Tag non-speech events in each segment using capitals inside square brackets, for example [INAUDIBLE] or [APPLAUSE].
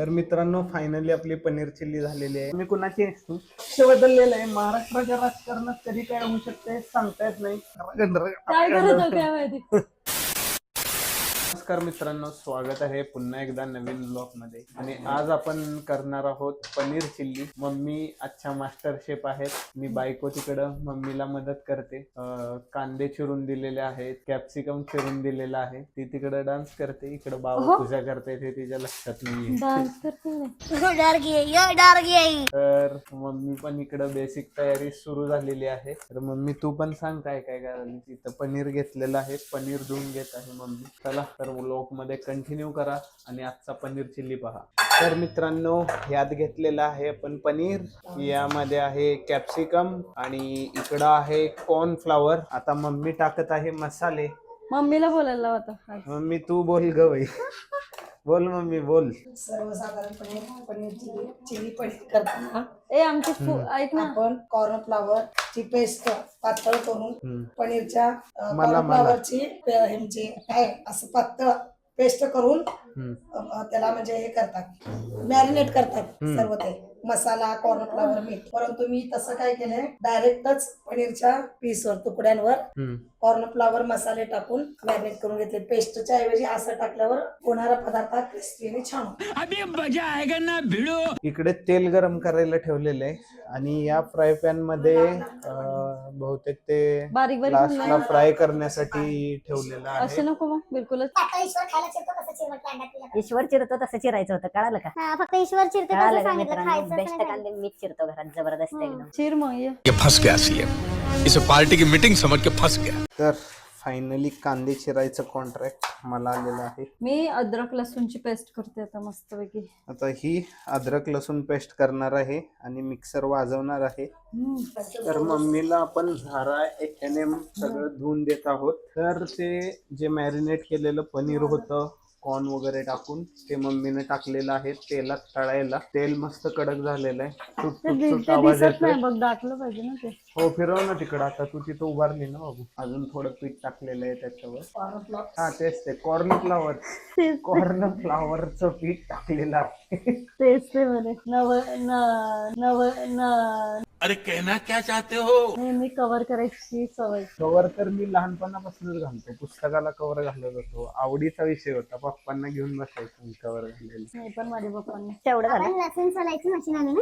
तर मित्रांनो फायनली आपली पनीर चिल्ली झालेली आहे. मी कुणाची लक्ष बदललेलं आहे. महाराष्ट्राच्या राजकारणात कधी काय होऊ शकते सांगता येत नाही. काय करत होते काय माहिती? [LAUGHS] नमस्कार मित्रांनो स्वागत आहे पुन्हा एकदा नवीन ब्लॉगमध्ये. आणि आज आपण करणार आहोत पनीर चिल्ली. मम्मी अच्छा मास्टर शेफ आहेत. मी बायको तिकडं मम्मीला मदत करते. कांदे चिरून दिलेले आहेत कॅप्सिकम चिरून दिलेला आहे. ती तिकडं डान्स करते इकडं बाबा. पूजा करते ते तिच्या लक्षात नाहीये. डान्स करते ना. [LAUGHS] डर गई ये डर गई तर मम्मी पण इकडं बेसिक तयारी सुरू झालेली आहे. तर मम्मी तू पण सांग काय काय करायला तिथं पनीर घेतलेलं आहे पनीर धुवून घेत आहे मम्मी. चला तर व्लॉगमध्ये कंटिन्यू करा आणि आजचा पनीर चिल्ली पहा. तर मित्रांनो यात घेतलेलं आहे आपण पनीर. यामध्ये आहे कॅप्सिकम आणि इकडं आहे कॉर्नफ्लावर आता मम्मी टाकत आहे मसाले. मम्मीला बोलायला होता मम्मी तू बोल ग बाई. बोल मम्मी बोल. सर्वसाधारणपणे पनीर चिली चिली पनीर करताना ए आमची फु- ऐक ना. आपण कॉर्नफ्लावर ची पेस्ट पातळ करून हम्म. पनीरच्या मला- कॉर्नफ्लावरची ह्यांची काय असं पातळ पेस्ट करून. अ, त्याला म्हणजे हे करतात मॅरिनेट करतात सर्व ते मसाला कॉर्नफ्लावर मीठ परंतु मी तसं काय केलंय डायरेक्टच पनीरच्या पीसवर तुकड्यांवर हम्म. कॉर्नफ्लावर मसाले टाकून मॅरिनेट करून घेतले पेस्टच्या ऐवजी असं टाकल्यावर होणारा पदार्थ क्रिस्पी आणि छान होतो. इकडे तेल गरम करायला ठेवलेलं आहे आणि या फ्राय पॅनमध्ये अं, बहुतेक ते बारीक बारीक लास्टला फ्राय करण्यासाठी ठेवलेलं असे नको मग बिलकुलच. ईश्वर खायला चिरतो कसं चिरवट कांदा तिला. ईश्वर चिरतो तसं चिरायचं होतं कळालं का? हा फक्त ईश्वर चिरतो कळालं कसं का सांगितलं मित्रांनो? खायचं बेस्ट नाही कांदे मीच चिरतो घरात जबरदस्त एकदम. चिर मग ये. ये फंस गया सीएम। इसे पार्टी की मीटिंग समझ के फंस गया। तर फायनली कांदे चिरायचं कॉन्ट्रॅक्ट मला आलेलं आहे. मी अद्रक लसूणची पेस्ट करते आता मस्तपैकी. आता ही अद्रक लसूण पेस्ट करणार आहे आणि मिक्सर वाजवणार आहे. तर मम्मीला आपण झारा एच एन एम सगळं धुवून देत आहोत. तर ते जे मॅरिनेट केलेलं पनीर होतं कॉर्न वगैरे टाकून ते मम्मीने टाकलेलं आहे तेलात तळायला. तेल मस्त कडक झालेलं आहे. सुट ते सुट दि- सुट ते आवाज दिसत येतोय. नाही बघ दाखलं पाहिजे ना ते. हो फिरव ना तिकडं. आता तू तिथं उभारली ना बाबू. अजून थोडं पीठ टाकलेलं आहे त्याच्यावर. हा तेच ते. कॉर्न फ्लावर तेच कॉर्न फ्लावरचं पीठ टाकलेलं आहे. तेच ते बरे नव न नव न अरे कहना क्या चाहते हो? नेहमी कव्हर करायची सवय. कवर तर मी लहानपणापासूनच घालतो पुस्तकाला कवर घालत होतो. आवडीचा विषय होता. पप्पांना घेऊन बसायचो मी कवर घालेलं नाही पण माझ्या पप्पांनी. तेवढं झालं. आपण लसूण सोलायची मशीन आली ना?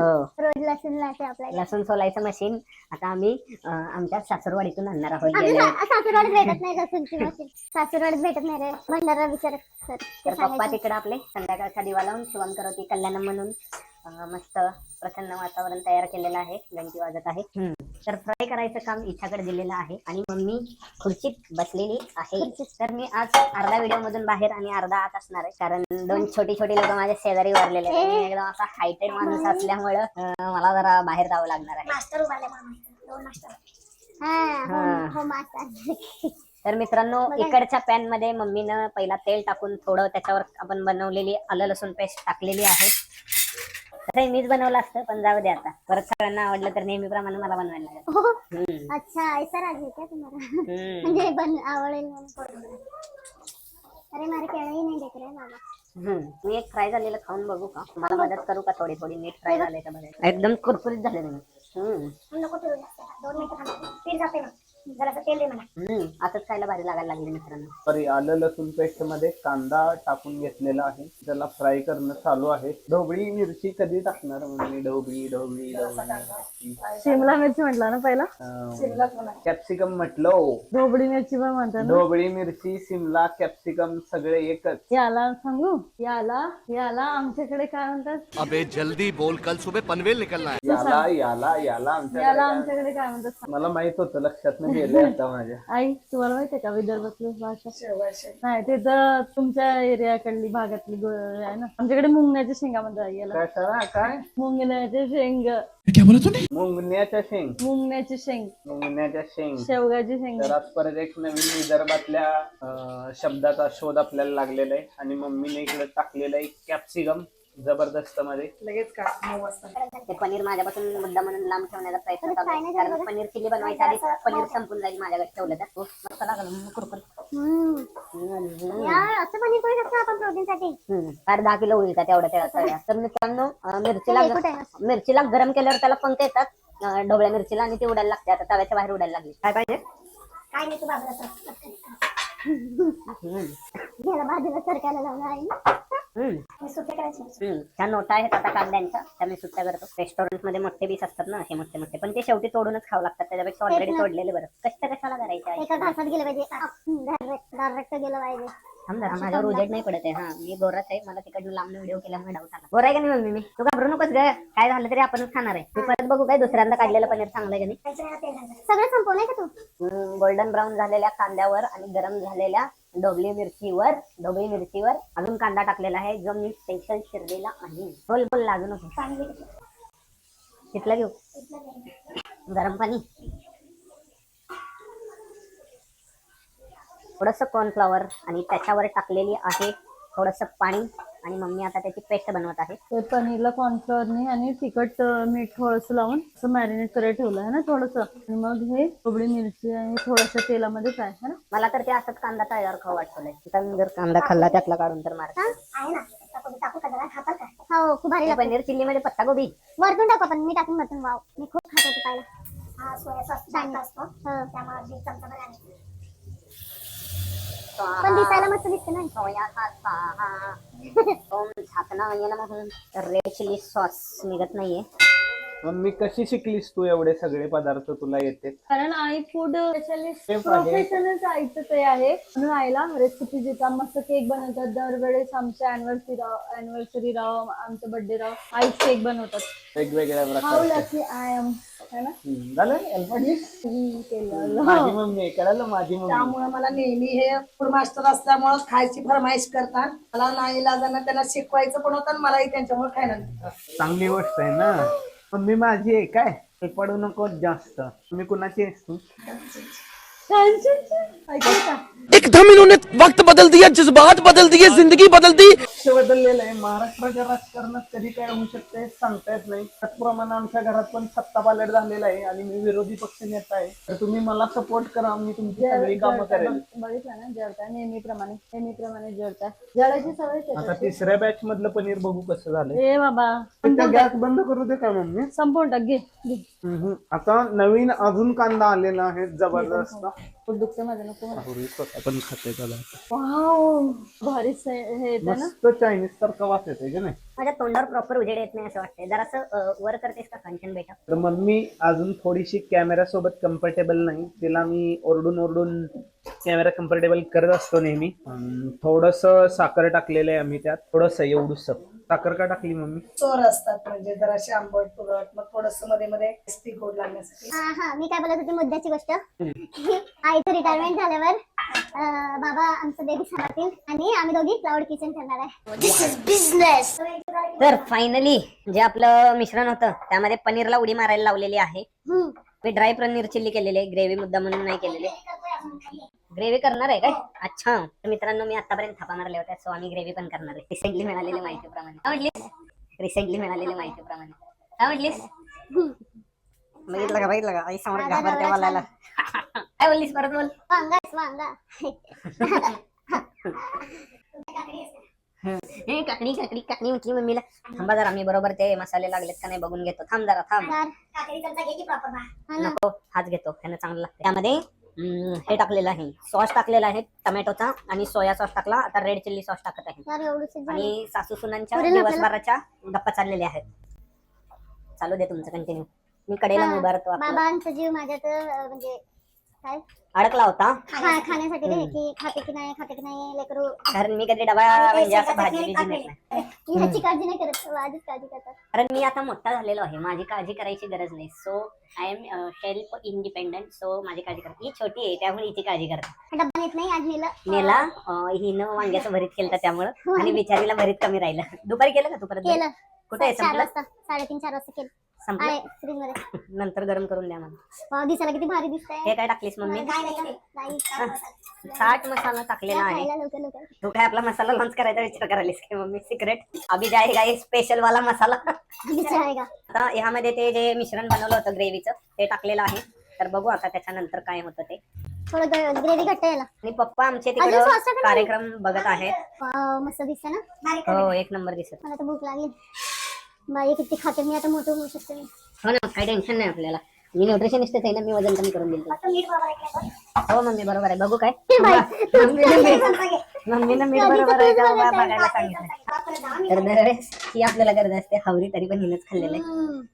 हो. रोज लसूण लावते आपल्याला. लसूण सोलायचं मशीन आता आम्ही अं, आमच्या सासूरवाडीतून आणणार आहोत आम्ही गेल्या सा- सासूरवाडीत भेटत नाही लसूणची मशीन सासूरवाडीत भेटत नाही रे. भंडारा विचार तर पप्पा. तिकडे आपले संध्याकाळचा दिवा लावून शिवण होती कल्याणम म्हणून. मस्त प्रसन्न वातावरण तयार केलेलं आहे. घंटी वाजत आहे. तर फ्राय करायचं काम इच्छाकडे दिलेलं आहे आणि मम्मी खुर्चीत बसलेली आहे. तर मी आज अर्धा व्हिडिओ मधून बाहेर आणि अर्धा आत असणार आहे. कारण दोन छोटी छोटी लोक माझ्या शेजारी वारलेले एकदम असा हायटेड माणूस असल्यामुळं मला जरा बाहेर जावं लागणार आहे. मास्टर उभारले मामा दोन मास्टर हा. हा. मास्टर तर मित्रांनो इकडच्या पॅनमध्ये मम्मीनं पहिला तेल टाकून थोडं त्याच्यावर आपण बनवलेली आलं लसूण पेस्ट टाकलेली आहे. तसंही मीच बनवलं असतं पण जाऊ दे आता परत सगळ्यांना आवडलं तर नेहमीप्रमाणे मला बनवायला लागेल हो. हम्म. अच्छा ऐसा राज है क्या तुम्हारा हम्म. म्हणजे बन आवडेल म्हणून करून दिलं. अरे मारे केळंही नाही बाबा हम्म. मी एक फ्राय झालेलं खाऊन बघू का मला मदत करू का थोडी थोडी नीट फ्राय झाले का बघायला एकदम कुरकुरीत झाले हम्म. फिरू जास्त दोन मिनिटं जाते ना जरासं तेल दे मला. हम्म. असंच खायला भारी लागायला लागले मित्रांनो. सॉरी आलं लसूण पेस्टमध्ये कांदा टाकून घेतलेला आहे. त्याला फ्राय करणं चालू आहे. ढोबळी मिरची कधी टाकणार म्हणजे ढोबळी ढोबळी ढोबळी शिमला मिरची म्हटला ना पहिला? कॅप्सिकम म्हटलं ढोबळी मिरची पण म्हणतात ना. ढोबळी मिरची सिमला कॅप्सिकम सगळे एकच. याला सांगू? याला याला आमच्याकडे काय म्हणतात? अबे जल्दी बोल. कल सुबह पनवेल निकलना है. याला याला याला आमच्याकडे याला काय- आमच्याकडे काय म्हणतात. मला माहीत होतं लक्षात नाही [LAUGHS] गेलं आता माझ्या आई तुम्हाला माहितीये का विदर्भातली भाषा? नाही ते तर तुमच्या एरियाकडली भागातली गो- आहे ना. आमच्याकडे मुंगण्याच्या शेंगा म्हणतात याला. काय काय? मुंगण्याचे शेंग. मुंगण्याच्या शेंग. मुंगण्याची शेंग. मुंगण्याच्या शेंग. शेवगाची शेंग. तर आज परत एक नवीन विदर्भातल्या अं, शब्दाचा शोध आपल्याला लागलेला आहे. आणि मम्मीने इकडे टाकलेला आहे कॅप्सिकम जबरदस्त मध्ये लगेच का? नऊ वाजता. ते पनीर माझ्यापासून मुद्दा म्हणून लांब ठेवण्याचा प्रयत्न चालू आहे. कारण झालं पनीर चिल्ली बनवायच्या आधी पनीर संपून जाईल माझ्याकडे ठेवलं तर. मस्त लागलं. मग कुरकुरीत. हम्म. हम्म. यार असं पनीर करू शकतो आपण प्रोटीन साठी. हम्म. फार दहा किलो होईल का तेवढ्या सगळ्या? तर मित्रांनो अं, मिरचीला आहे. मिरचीला गरम केल्यावर त्याला पंख येतात. अं, ढोबळ्या मिरचीला आणि ती उडायला लागते. आता तव्याच्या बाहेर उडायला लागली. काय पाहिजे? काय नाही तू बाजूला सर. हम्म. घ्यायला बाजूला सरकायला लावलं आहे ना. हम्म. हे सुट्टे करायचे. हम्म. ह्या नोटा आहेत आता कांद्यांच्या त्या मी सुट्ट्या करतो. रेस्टॉरंटमध्ये मोठे पीस असतात ना असे मोठे मोठे. पण ते शेवटी तोडूनच खावं लागतात. त्याच्यापेक्षा ऑलरेडी ना. तोडलेले बरं. कष्ट कशाला करायचे एका घासात गेलं पाहिजे. डायरेक्ट गेलं पाहिजे. माझ्यावर उजेड नाही पडत आहे. हा मी गोराच आहे. मला तिकडनं लांब व्हिडिओ केल्यामुळे डाऊट आला. गोरा आहे का नाही मम्मी? मी तू घाबरू नकोस ग. काय झालं तरी आपणच खाणार आहे. मी परत बघू काय दुसऱ्यांदा काढलेलं पनीर चांगलं आहे का सगळं संपवलंय का तू? नाही गोल्डन ब्राऊन झालेल्या कांद्यावर आणि गरम झालेल्या ढोबळी मिरचीवर ढोबळी मिरचीवर अजून कांदा टाकलेला आहे जो मी स्पेशल शिरलेला आहे. बोल बोल लागू तिथलं घेऊ. गरम पाणी. थोडस कॉर्नफ्लॉवर आणि त्याच्यावर टाकलेली आहे थोडस पाणी. आणि मम्मी आता त्याची पेस्ट बनवत आहे. ते पनीरला कॉर्नफ्लॉअरने आणि तिखट मीठ थोडंसं लावून असं मॅरिनेट करायला ठेवलं आहे ना थोडंसं? आणि मग हे कोबडी मिरची आणि थोडंसं तेलामध्ये फ्राय है ना? मला तर ते असंच कांदा तळ्यावर खाऊ वाटतंय. मी जर कांदा खाल्ला त्यातला काढून तर मार आहे ना. टाकू टाकू का जरा? खातात का हो खूप भारी पनीर चिल्ली मध्ये पत्ता गोबी. वरतून टाकू आपण. मी टाकून वरतून. वाव. मी खूप खात होते पहिला हा सोया सॉस असतो. त्यामुळे चमचा पण दिसायला मस्त दिसते ना. सोया ओम झाकणा नमः रेड चिली सॉस निघत नाहीये. मम्मी कशी शिकलीस तू एवढे सगळे पदार्थ तुला येते? कारण आई फूड स्पेशलिस्ट Chef आहे. प्रोफेशनच आईचं ते आहे. म्हणून आईला रेसिपी देतात मस्त केक बनवतात. दरवेळेस आमच्या अॅनिव्हर्सरी राव अॅनिव्हर्सरी राव आमचं बर्थडे राव आईच केक बनवतात. वेगवेगळ्या हाऊ प्रकारचे लकी आय एम है ना? हम्म, झालं एलपडी मी केलं. माझी मम्मी आहे, कळालं माझी मम्मी. त्यामुळे मला नेहमी हे फूड मास्टर असल्यामुळे खायची फरमाईश करतात. मला नाही लाजांना त्यांना शिकवायचं पण होतं आणि मलाही त्यांच्यामुळे खायला मिळतं. चांगली गोष्ट आहे ना? मम्मी माझी आहे काय? ते पडू नको जास्त. तुम्ही कुणाची आहेस तू? एकदम इन्होंने वक्त बदल दिया जज्बात बदल दिए जिंदगी बदल दी। बदललेलं आहे. महाराष्ट्राच्या राजकारणात कधी काय होऊ शकते सांगता येत नाही. त्याचप्रमाणे आमच्या घरात पण सत्ता पालट झालेला आहे आणि मी विरोधी पक्ष नेता आहे. तर तुम्ही मला सपोर्ट करा मी तुमची सगळी कामं करेल. बघितलं ना जळताय नेहमीप्रमाणे नेहमीप्रमाणे जळताय जळायची सवय आता. तिसऱ्या बॅच मधलं पनीर बघू कसं झालंय. ए बाबा. गॅस बंद करू दे का मम्मी? संपवून टाक घे. आता नवीन अजून कांदा आलेला आहे जबरदस्त. पोट दुखते माझं नको पण खाते त्याला वाव भारी से- हे येते ना? मस्त चायनीज सारखा वास येते का नाही? माझ्या तोंडावर प्रॉपर उजेड येत नाही असं वाटतंय. जरासं वर करतेस का कंचन बेटा तर मम्मी अजून थोडीशी कॅमेरा सोबत कम्फर्टेबल नाही. तिला मी ओरडून ओरडून कॅमेरा कम्फर्टेबल करत असतो नेहमी. थोडस साखर टाकलेलं आहे आम्ही त्यात. थोडस एवढूस. साखर का टाकली मम्मी? चोर असतात म्हणजे जराशी आंबट तुरट. मग थोडसमध्ये मध्ये गोड लागण्यासाठी. हा हा. मी काय बोलत होती मुद्द्याची गोष्ट? आईचं रिटायरमेंट झाल्यावर अं, बाबा आमचं बेबी सांभाळतील आणि आम्ही दोघी क्लाउड किचन करणार आहे. दिस इज बिझनेस तर फायनली जे आपलं मिश्रण होतं त्यामध्ये पनीरला उडी मारायला लावलेली आहे. मी ड्राय पनीर चिल्ली केलेली आहे ग्रेव्ही मुद्दा म्हणून नाही केलेली. ग्रेव्ही करणार आहे काय? अच्छा. तर मित्रांनो मी आतापर्यंत थापा मारल्या होत्या सो आम्ही ग्रेव्ही पण करणार आहे. रिसेंटली मिळालेल्या माहितीप्रमाणे. काय म्हटलीस? रिसेंटली मिळालेल्या माहितीप्रमाणे. काय म्हटलीस? बघितलं का? बघितलं का? आई समोर घाबरते बोलायला. [LAUGHS] काय बोललीस परत बोल? वांगा वांगा. [LAUGHS] हे काकडी काकडी काकडी म्हटली मम्मीला. थांबा जरा मी बरोबर ते मसाले लागलेत का नाही बघून घेतो. थांब जरा थांब. हा ना. नको हाच घेतो ह्यानं चांगलं लागतं त्यामध्ये हम्म, हे टाकलेलं आहे. सॉस टाकलेला आहे टमॅटोचा आणि सोया सॉस टाकला. आता रेड चिल्ली सॉस टाकत आहे. यार एवढंच झालं. आणि सासू सुनांच्या पुरेल आपल्याला? दिवसभराच्या गप्पा चाललेल्या आहेत. चालू दे तुमचं कंटिन्यू मी कडेला हा, उभारतो आपलं. बाबांचा जीव माझ्यात अं, म्हणजे काय? अडकला होता. खा खाण्यासाठी रे की खाते की नाही खाते की नाही लेकरू कारण मी कधी डबा म्हणजे असं भाजी बिजी नेत नाही ह्याची काळजी नाही करत. आधीच काळजी करतात. कारण मी आता मोठा झालेलो आहे. माझी काळजी करायची गरज नाही. So I am self independent so माझी काळजी करते ही छोटी आहे त्यामुळे हिची काळजी करते. डब्बा नेत नाही आज नेलं. नेला अं, हिनं वांग्याचं भरीत केलं त्यामुळं. आणि बिचारीला भरीत कमी राहिलं. दुपारी केलं का तू परत केलं. कुठे आहे? चार संपलं? वाजता साडेतीन चार वाजता केलं. संपलं? आहे नंतर गरम करून द्या मला. दिसायला किती भारी दिसतंय. हे काय टाकलीस मम्मी? नाही का? गाई. चाट मसाला टाकलेला आहे. खायला लवकर लवकर. तू काय आपला मसाला लॉन्च करायचा विचार करायलीस की मम्मी? सिक्रेट अभी जाएगा ये स्पेशल वाला मसाला. विचार आहे का? आता ह्यामध्ये ते जे मिश्रण बनवलं होतं ग्रेव्हीचं ते टाकलेलं आहे. तर बघू आता त्याच्यानंतर काय होतं ते. थोडं ग्रेव्ही घट्ट यायला आणि पप्पा आमचे अजून तिकडं sauce? कार्यक्रम बघत आहेत वाव, मस्त दिसतंय ना? हो एक नंबर दिसत. मला तर भूक लागली. बाई किती खाते मी आता मोठं होऊ शकते मी. हो ना काही टेन्शन नाही आपल्याला. मी न्यूट्रिशनिस्टच आहे ना मी वजन कमी करून देईल हो मम्मी बरोबर आहे. बघू काय? मम्मीनं मीठ- बरोबर आहे का बा- बघायला सांगितलं तर दरवेळेस ही आपल्याला गरज असते. हवरी तरी पण हिनच खाल्लेलं आहे.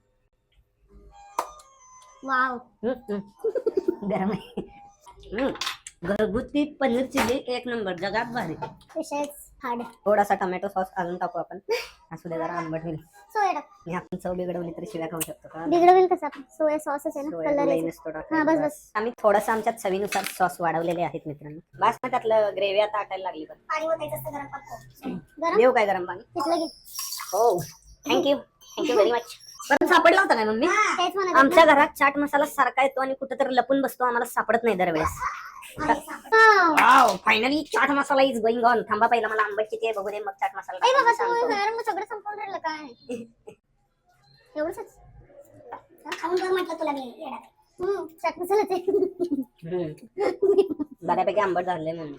वाव. हम्म. गरम आहे. हम्म. घरगुती पनीर चिली एक नंबर. जगात भारी. थोडासा टोमॅटो सॉस अजून टाकू आपण. असू दे जरा आंबट होईल. सोया टाक. आणि आपण चव बिघडवली तरी शिव्या खाऊ शकतो का? बिघडवेल कसं आपण? सोया सॉसच आहे ना सोया कलर लई नसतो हा. बस बस. आम्ही थोडस आमच्या चवीनुसार सॉस वाढवलेले आहेत मित्रांनो. बस ना त्यातलं ग्रेव्ही आता आटायला लागली पण पाणी असतं गरम पाणी. गरम? देऊ काय गरम पाणी? तिथलं घे हो. थँक्यू थँक्यू व्हेरी मच पण सापडला होता काय मम्मी? तेच म्हणत होते आमच्या घरात चाट मसाला सारखा येतो आणि कुठेतरी लपून बसतो. आम्हाला सापडत नाही दरवेळेस. Wow finally chaat masala is going on थांबा पहिला मला आंबट किती आहे बघू दे मग चाट मसाला ए बाबा सांगतो. घरात मग सगळं संपवून राहिलं काय एवढंच खाऊन बघ म्हटलं तुला मी हम्म चाट मसालाच आहे हम्म. बऱ्यापैकी आंबट झालंय मम्मी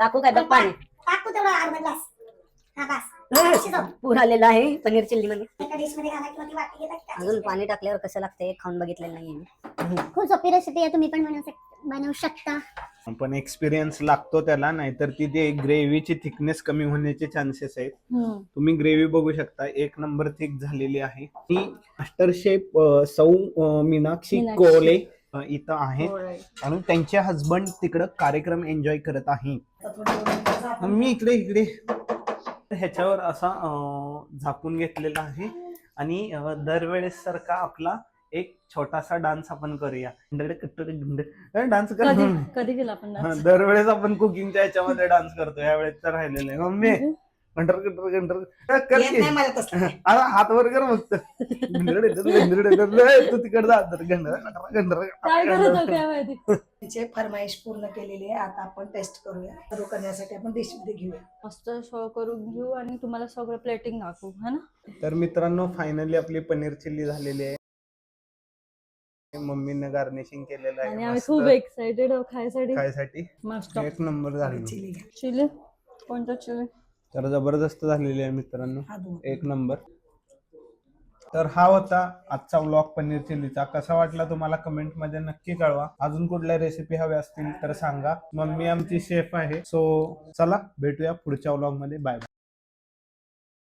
टाकू काय बघ पाणी टाक तू तेवढा अर्धा ग्लास हा बस पूर आलेला आहे पनीर चिल्ली मध्ये. ती अजून पाणी टाकल्यावर कसं लागतंय खाऊन बघितलेलं नाहीये मी. खूप सोपी रेसिपी आहे तुम्ही पण बनवू शक बनवू शकता. पण एक्सपिरियन्स लागतो त्याला नाहीतर ती ते ग्रेव्हीची थिकनेस कमी होण्याचे चान्सेस आहेत. तुम्ही ग्रेव्ही बघू शकता एक नंबर थिक झालेली आहे. ही मास्टर शेफ सौ अ, मीनाक्षी कोले अ, इथं आहेत आणि त्यांचे हजबंड तिकडं कार्यक्रम एन्जॉय करत आहे. मी इकडे इकडे. ह्याच्यावर असा झाकून घेतलेला आहे. आणि दरवेळेस सारखा आपला एक छोटासा डान्स आपण करूया. डान्स कर. कधी केला आपण दरवेळेस आपण कुकिंगच्या याच्यामध्ये डान्स करतो. यावेळेस तर राहिलेलं आहे. मम्मी कंटर कंटर कंटर कर येत की. नाही मला तसलं आता हात वर कर फक्त गंधर्ड येतात, गंधर्ड येतात. लय तू तिकडे जा. तर गंधर्ड, गंधर्ड, काय करत गंधर्ड. होते काय माहिती तिचे फरमाईश पूर्ण केलेली आहे. आता आपण टेस्ट करूया. सुरू करण्यासाठी आपण डिशमध्ये घेऊया. मस्त शो करून घेऊ आणि तुम्हाला सगळं प्लेटिंग दाखवू है ना? तर मित्रांनो फायनली आपली पनीर चिल्ली झालेली आहे. मम्मीने गार्निशिंग केलेलं आणि आहे आम्ही मस्त. खूप एक्साइटेड खायसाठी. खायसाठी. मस्त. एक नंबर झाली. चिली घ्या. चिली कोणतं चिली तर जबरदस्त झालेली आहे मित्रांनो. एक नंबर. तर हा होता आजचा व्लॉग पनीर चिल्लीचा. कसा वाटला तुम्हाला कमेंटमध्ये नक्की कळवा. अजून कुठल्या रेसिपी हव्या असतील तर सांगा. मम्मी आमची शेफ आहे. सो चला भेटूया पुढच्या व्लॉगमध्ये. Bye bye